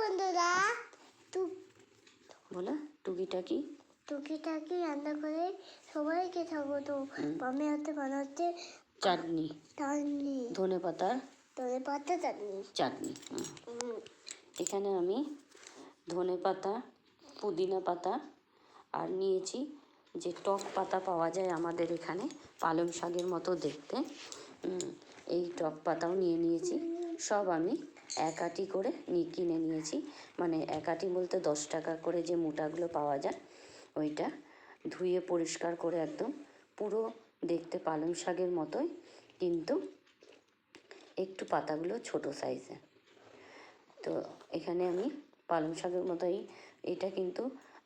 বন্ধুরা বলো টুকিটাকি টুকিটাকি রান্না করে সবাইকে স্বাগত। আমি হাতে বানাচ্ছে চাটনি। চাটনি। ধনে পাতার ধনে পাতা চাটনি। চাটনি এখানে আমি ধনে পাতা পুদিনা পাতা আর নিয়েছি যে টক পাতা পাওয়া যায় আমাদের এখানে পালং শাকের মতো দেখতে। এই টক পাতাও নিয়ে নিয়েছি। সব আমি এক আটি করে কিনে নিয়েছি। মানে এক আটি বলতে দশ টাকা করে যে মোটাগুলো পাওয়া যায়, ওইটা ধুয়ে পরিষ্কার করে একদম পুরো দেখতে পালং শাকের মতোই, কিন্তু একটু পাতাগুলো ছোট সাইজের তো এখানে আমি পালং শাকের মতোই এটা কিন্তু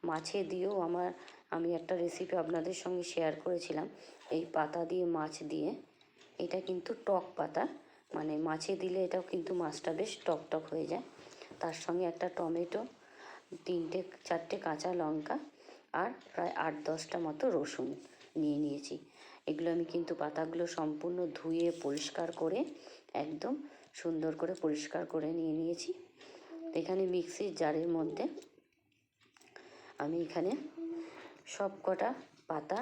মাছে দিয়েও আমার, আমি একটা রেসিপি আপনাদের সঙ্গে শেয়ার করেছিলাম। এই পাতা দিয়ে মাছ দিয়ে, এটা কিন্তু টক পাতা। মানে মাছে দিলে এটাও কিন্তু মাছটা বেশ টক টক হয়ে যায়। তার সঙ্গে একটা টমেটো, তিনটে, চারটে কাঁচা লঙ্কা আর প্রায় আট দশটা মতো রসুন নিয়ে নিয়েছি। এগুলো আমি কিন্তু পাতাগুলো সম্পূর্ণ ধুয়ে পরিষ্কার করে, একদম সুন্দর করে পরিষ্কার করে নিয়ে নিয়েছি। এখানে মিক্সির জারের মধ্যে আমি এখানে সব কটা পাতা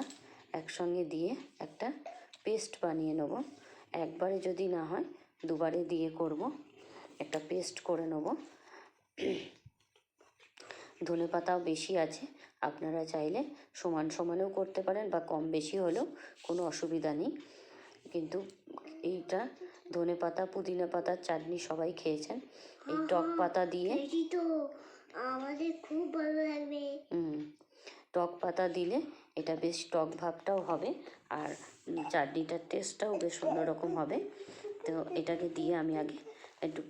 একসঙ্গে দিয়ে একটা পেস্ট বানিয়ে নেব। একবারে যদি না হয় দুবারে দিয়ে করব। একটা পেস্ট করে নেব। ধনে পাতাও বেশি আছে। আপনারা চাইলে সমান সমানেও করতে পারেন বা কম বেশি হলেও কোনো অসুবিধা নেই। কিন্তু এইটা ধনে পাতা পুদিনা পাতার চাটনি সবাই খেয়েছেন। এই টক পাতা দিয়ে আমাদের খুব ভালো লাগবে। হুম, টক পাতা দিলে এটা বেশ টক ভাবটাও হবে আর চাটনিটার টেস্টটাও বেশ অন্যরকম হবে। তো এটাকে দিয়ে আমি আগে একটু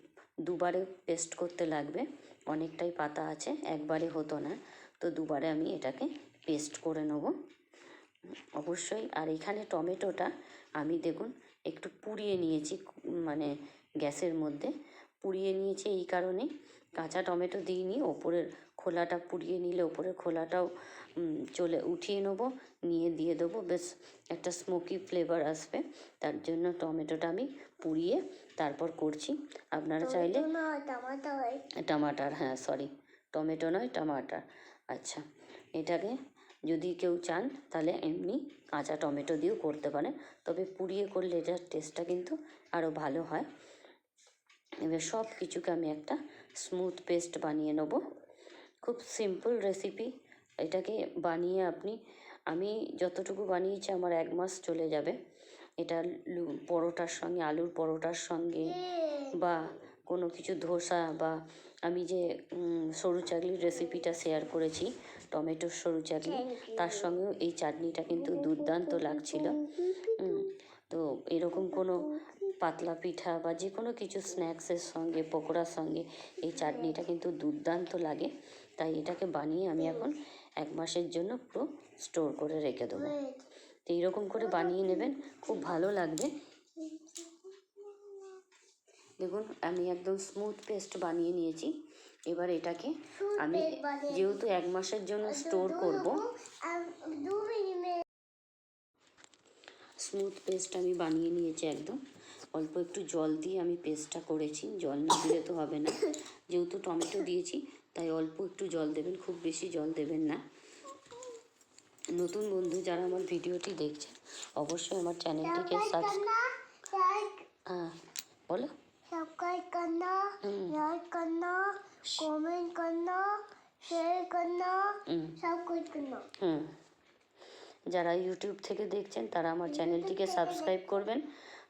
দুবারে পেস্ট করতে লাগবে। অনেকটাই পাতা আছে, একবারে হতো না। তো দুবারে আমি এটাকে পেস্ট করে নেব। অবশ্যই, আর এখানে টমেটোটা আমি দেখুন একটু পুড়িয়ে নিয়েছি মানে গ্যাসের মধ্যে। পুড়িয়ে নিয়েছি এই কারণে কাঁচা টমেটো দিইনি, ওপরের খোলাটা পুড়িয়ে নিলে ওপরের খোলাটাও চলে উঠিয়ে নেব নিয়ে দিয়ে দেবো বেশ একটা স্মোকি ফ্লেভার আসবে। তার জন্য টমেটোটা আমি পুড়িয়ে তারপর করছি। আপনারা চাইলে টমাটার হ্যাঁ সরি টমেটো নয় টমাটার। আচ্ছা এটাকে যদি কেউ চান তাহলে এমনি কাঁচা টমেটো দিয়েও করতে পারেন। তবে পুড়িয়ে করলে এটার টেস্টটা কিন্তু আরও ভালো হয়। এবার সব কিছুকে আমি একটা স্মুথ পেস্ট বানিয়ে নেব। খুব সিম্পল রেসিপি এটাকে বানিয়ে আপনি, আমি যতটুকু বানিয়েছি আমার এক মাস চলে যাবে। এটা পরোটার সঙ্গে, আলুর পরোটার সঙ্গে বা কোনো কিছু ধোসা বা আমি যে সরু চাকলির রেসিপিটা শেয়ার করেছি, টমেটোর সরু চাকলি তার সঙ্গেও এই চাটনিটা কিন্তু দুর্দান্ত লাগছিল। তো এরকম কোনো পাতলা পিঠা বা যে কোনো কিছু স্ন্যাক্সের সঙ্গে, পকোড়ার সঙ্গে এই চাটনিটা কিন্তু দুর্দান্ত লাগে। তাই এটাকে বানিয়ে আমি এখন এক মাসের জন্য পুরো স্টোর করে রেখে দেবো। তো এইরকম করে বানিয়ে নেবেন, খুব ভালো লাগবে। দেখুন, আমি একদম স্মুথ পেস্ট বানিয়ে নিয়েছি। এবার এটাকে আমি যেহেতু এক মাসের জন্য স্টোর করব স্মুথ পেস্ট আমি বানিয়ে নিয়েছি একদম। অল্প একটু জল দিয়ে আমি পেস্টটা করেছি। জল না দিলে তো হবে না। যেহেতু টমেটো দিয়েছি তাই অল্প একটু জল দেবেন খুব বেশি জল দেবেন না। নতুন বন্ধু যারা আমার ভিডিওটি দেখছেন অবশ্যই আমার চ্যানেলটিকে সাবস্ক্রাইব বলো। সাবস্ক্রাইব করনা লাইক করনা কমেন্ট করনা শেয়ার করনা সব কিছু করনা হুম। যারা ইউটিউব থেকে দেখছেন তারা আমার চ্যানেলটিকে সাবস্ক্রাইব করবেন।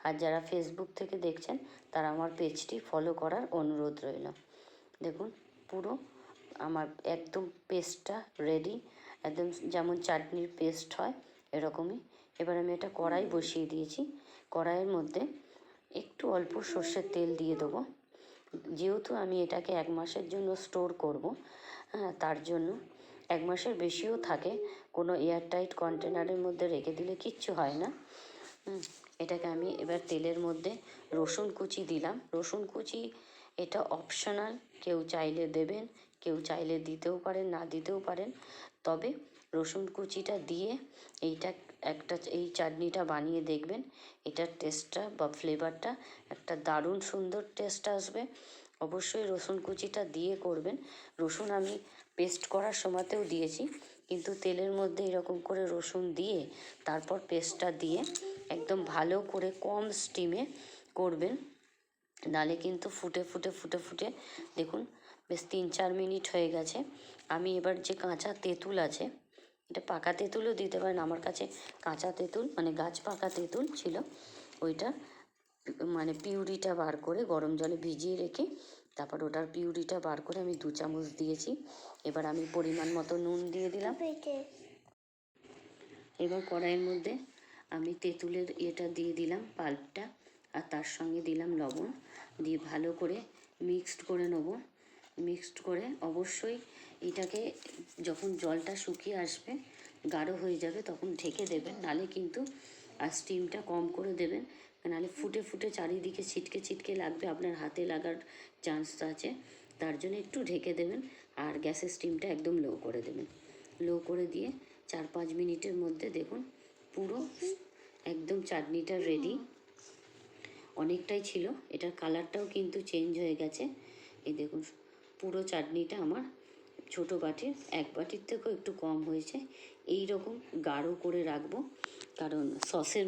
আর যারা ফেসবুক থেকে দেখছেন তারা আমার পেজটি ফলো করার অনুরোধ রইল। দেখুন পুরো আমার একদম পেস্টটা রেডি একদম যেমন চাটনির পেস্ট হয়, এরকমই। এবার আমি এটা কড়াই বসিয়ে দিয়েছি। কড়াইয়ের মধ্যে একটু অল্প সর্ষের তেল দিয়ে দেবো। যেহেতু আমি এটাকে এক মাসের জন্য স্টোর করব হ্যাঁ তার জন্য এক মাসের বেশিও থাকে, কোনো এয়ারটাইট কন্টেনারের মধ্যে রেখে দিলে কিচ্ছু হয় না। এটাকে আমি এবার তেলের মধ্যে রসুন কুচি দিলাম। রসুন কুচি এটা অপশনাল কেউ চাইলে দেবেন কেউ চাইলে দিতেও পারেন, না দিতেও পারেন। তবে রসুন কুচিটা দিয়ে এইটা একটা, এই চাটনিটা বানিয়ে দেখবেন। এটার টেস্টটা বা ফ্লেভারটা একটা দারুণ সুন্দর টেস্ট আসবে। অবশ্যই রসুন কুচিটা দিয়ে করবেন। রসুন আমি পেস্ট করার সময়তেও দিয়েছি, কিন্তু তেলের মধ্যে এরকম করে রসুন দিয়ে তারপর পেস্টটা দিয়ে একদম ভালো করে কম স্টিমে করবেন। নালে কিন্তু ফুটে ফুটে ফুটে ফুটে, দেখুন বেশ তিন চার মিনিট হয়ে গেছে। আমি এবার যে কাঁচা তেঁতুল আছে এটা পাকা তেঁতুলও দিতে পারেন। আমার কাছে কাঁচা তেঁতুল মানে গাছ পাকা তেঁতুল ছিল ওইটা মানে পিউরিটা বার করে গরম জলে ভিজিয়ে রেখে তারপর ওটার পিউরিটা বার করে আমি দু চামচ দিয়েছি। এবার আমি পরিমাণ মতো নুন দিয়ে দিলাম। এবার কড়াইয়ের মধ্যে আমি তেঁতুলের ইয়েটা দিয়ে দিলাম পাল্পটা আর তার সঙ্গে দিলাম লবণ। দিয়ে ভালো করে মিক্সড করে নেব। মিক্সড করে অবশ্যই এটাকে যখন জলটা শুকিয়ে আসবে, গাঢ় হয়ে যাবে তখন ঢেকে দেবেন। নালে কিন্তু আর স্টিমটা কম করে দেবেন। নালে ফুটে ফুটে চারিদিকে ছিটকে ছিটকে লাগবে, আপনার হাতে লাগার চান্স আছে। তার জন্য একটু ঢেকে দেবেন আর গ্যাসের স্টিমটা একদম লো করে দেবেন। লো করে দিয়ে চার পাঁচ মিনিটের মধ্যে দেখুন পুরো একদম চাটনিটা রেডি অনেকটাই ছিল। এটার কালারটাও কিন্তু চেঞ্জ হয়ে গেছে। এই দেখুন পুরো চাটনিটা আমার ছোটো বাটির, এক বাটির থেকেও একটু কম হয়েছে। এই রকম গাঢ় করে রাখব, কারণ সসের